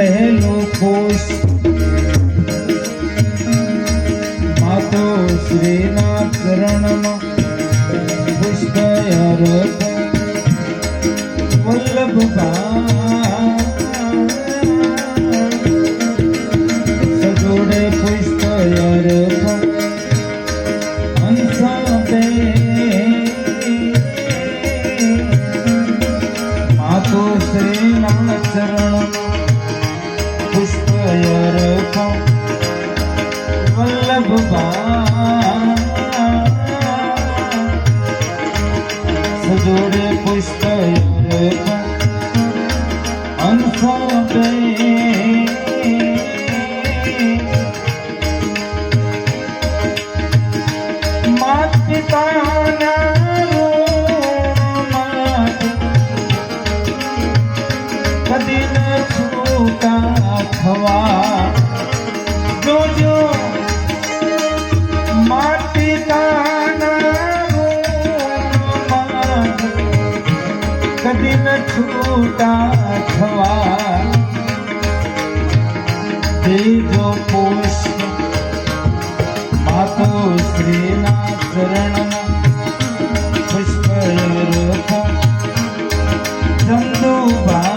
पहलो कोश मातो श्रीनाथ रणमा। કદી ન છૂટા થવા છૂટા થવા. દેજો પુષ્પ માતો શ્રીના ચરણમાં પુષ્પ ચંદુભા.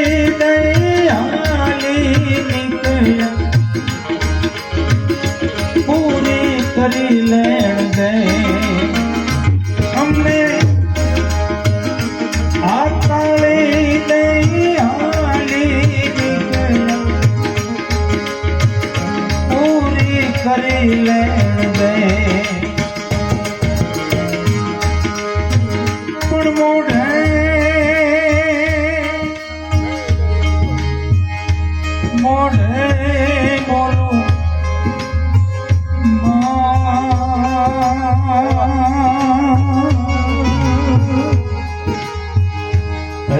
કરી લેણ દે અમને હાથ તાળી દઈ હાલી પૂરી કરી લેણ દે પણ મોઢે મોઢે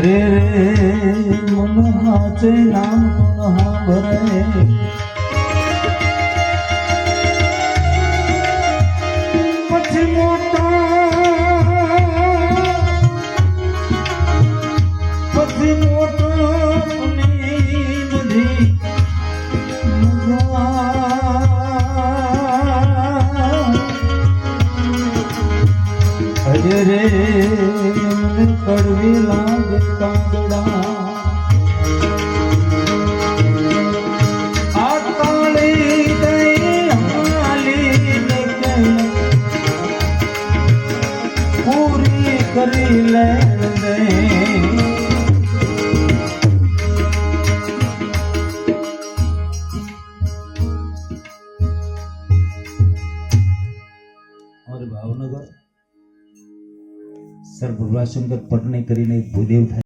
અરે રે મન હાચે નામ ગુણ ભરે પછી મોટા પછી મોટો અરે ભાવનગર સર ભુલાશંકર પટણી કરીને એક ભૂદેવ થાય